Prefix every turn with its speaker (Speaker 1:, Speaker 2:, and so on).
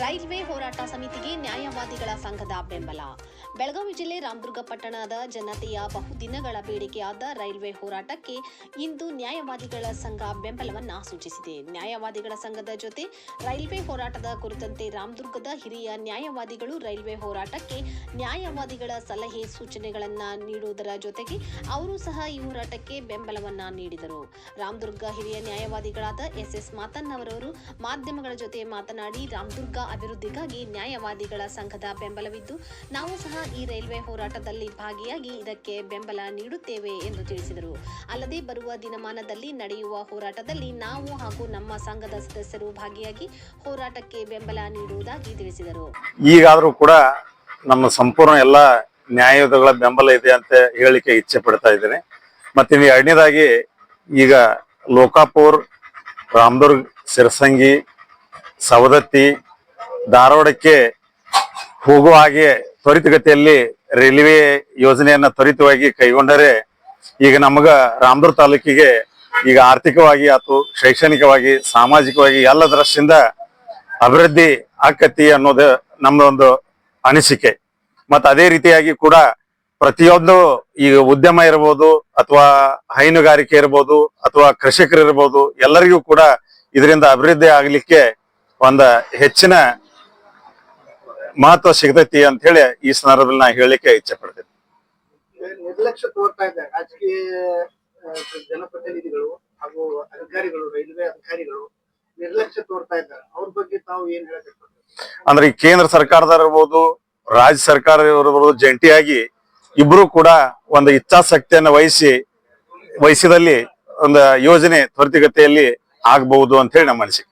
Speaker 1: Railway ಹೋರಾಟ ಸಮಿತಿಗೆ ನ್ಯಾಯವಾದಿಗಳ ಸಂಘದ ಬೆಂಬಲ. ಬೆಳಗಾವಿ ಜಿಲ್ಲೆ ರಾಮದುರ್ಗ ಪಟ್ಟಣದ ಜನತೆಯ ಬಹುದಿನಗಳ ಬೇಡಿಕೆಯಾದ ರೈಲ್ವೆ ಹೋರಾಟಕ್ಕೆ ಇಂದು ನ್ಯಾಯವಾದಿಗಳ ಸಂಘ ಬೆಂಬಲವನ್ನ ಸೂಚಿಸಿದೆ. ನ್ಯಾಯವಾದಿಗಳ ಸಂಘದ ಜೊತೆ ರೈಲ್ವೆ ಹೋರಾಟದ ಕುರಿತಂತೆ ರಾಮದುರ್ಗದ ಹಿರಿಯ ನ್ಯಾಯವಾದಿಗಳು ರೈಲ್ವೆ ಹೋರಾಟಕ್ಕೆ ನ್ಯಾಯವಾದಿಗಳ ಸಲಹೆ ಸೂಚನೆಗಳನ್ನು ನೀಡುವುದರ ಜೊತೆಗೆ ಅವರು ಸಹ ಈ ಹೋರಾಟಕ್ಕೆ ಬೆಂಬಲವನ್ನ ನೀಡಿದರು. ರಾಮದುರ್ಗ ಹಿರಿಯ ನ್ಯಾಯವಾದಿಗಳಾದ ಎಸ್ ಎಸ್ ಮಾತನ್ನವರವರು ಮಾಧ್ಯಮಗಳ ಜೊತೆ ಮಾತನಾಡಿ, ರಾಮದುರ್ಗ ಅಭಿವೃದ್ಧಿಗಾಗಿ ನ್ಯಾಯವಾದಿಗಳ ಸಂಘದ ಬೆಂಬಲವಿದ್ದು, ನಾವು ಸಹ ಈ ರೈಲ್ವೆ ಹೋರಾಟದಲ್ಲಿ ಭಾಗಿಯಾಗಿ ಇದಕ್ಕೆ ಬೆಂಬಲ ನೀಡುತ್ತೇವೆ ಎಂದು ತಿಳಿಸಿದರು. ಅಲ್ಲದೆ ಬರುವ ದಿನಮಾನದಲ್ಲಿ ನಡೆಯುವ ಹೋರಾಟದಲ್ಲಿ ನಾವು ಹಾಗೂ ನಮ್ಮ ಸಂಘದ ಸದಸ್ಯರು ಭಾಗಿಯಾಗಿ ಹೋರಾಟಕ್ಕೆ ಬೆಂಬಲ ನೀಡುವುದಾಗಿ ತಿಳಿಸಿದರು.
Speaker 2: ಈಗಾದರೂ ಕೂಡ ನಮ್ಮ ಸಂಪೂರ್ಣ ಎಲ್ಲ ನ್ಯಾಯಗಳ ಬೆಂಬಲ ಇದೆ ಅಂತ ಹೇಳಿಕೆ ಇಚ್ಛೆ ಪಡ್ತಾ ಇದ್ದೇನೆ. ಮತ್ತೆ ಎರಡನೇದಾಗಿ, ಈಗ ಲೋಕಾಪುರ್, ರಾಮದುರ್ಗ್, ಸಿರಸಂಗಿ, ಸವದತ್ತಿ ಧಾರವಾಡಕ್ಕೆ ಹೋಗುವ ಹಾಗೆ ತ್ವರಿತಗತಿಯಲ್ಲಿ ರೈಲ್ವೆ ಯೋಜನೆಯನ್ನ ತ್ವರಿತವಾಗಿ ಕೈಗೊಂಡರೆ ಈಗ ನಮಗ ರಾಮದುರ್ಗ ತಾಲೂಕಿಗೆ ಈಗ ಆರ್ಥಿಕವಾಗಿ ಅಥವಾ ಶೈಕ್ಷಣಿಕವಾಗಿ, ಸಾಮಾಜಿಕವಾಗಿ ಎಲ್ಲ ದೃಷ್ಟಿಯಿಂದ ಅಭಿವೃದ್ಧಿ ಆಕತಿ ಅನ್ನೋದು ನಮ್ಮದೊಂದು ಅನಿಸಿಕೆ. ಮತ್ತು ಅದೇ ರೀತಿಯಾಗಿ ಕೂಡ ಪ್ರತಿಯೊಂದು ಈಗ ಉದ್ಯಮ ಇರ್ಬೋದು ಅಥವಾ ಹೈನುಗಾರಿಕೆ ಇರ್ಬೋದು ಅಥವಾ ಕೃಷಿಕರು ಇರ್ಬೋದು ಎಲ್ಲರಿಗೂ ಕೂಡ ಇದರಿಂದ ಅಭಿವೃದ್ಧಿ ಆಗಲಿಕ್ಕೆ ಒಂದ ಹೆಚ್ಚಿನ ಮಹತ್ವ ಸಿಗತೈತಿ ಅಂತ ಹೇಳಿ ಈ ಸಂದರ್ಭದಲ್ಲಿ ನಾ ಹೇಳಲಿಕ್ಕೆ ಇಚ್ಛೆ ಪಡ್ತೇನೆ.
Speaker 3: ನಿರ್ಲಕ್ಷ್ಯ ತೋರ್ತಾ ಇದೆ. ರಾಜಕೀಯ ಜನಪ್ರತಿನಿಧಿಗಳು ಹಾಗೂ ಅಧಿಕಾರಿಗಳು ರೈಲ್ವೆ ಅಧಿಕಾರಿಗಳು ನಿರ್ಲಕ್ಷ್ಯ ತೋರ್ತಾ ಇದ್ದಾರೆ. ಅವ್ರ ಬಗ್ಗೆ ತಾವು ಏನ್ ಹೇಳಬೇಕು?
Speaker 2: ಅಂದ್ರೆ ಈ ಕೇಂದ್ರ ಸರ್ಕಾರದವ್ರು ಇರ್ಬೋದು ರಾಜ್ಯ ಸರ್ಕಾರ ಇರ್ಬೋದು ಜಂಟಿಯಾಗಿ ಇಬ್ರು ಕೂಡ ಒಂದು ಇಚ್ಛಾಸಕ್ತಿಯನ್ನ ವಹಿಸಿ ವಹಿಸಿದಲ್ಲಿ ಒಂದು ಯೋಜನೆ ತ್ವರಿತಗತಿಯಲ್ಲಿ ಆಗ್ಬಹುದು ಅಂತ ಹೇಳಿ ನಮ್ಮ ಅನಿಸಿಕೆ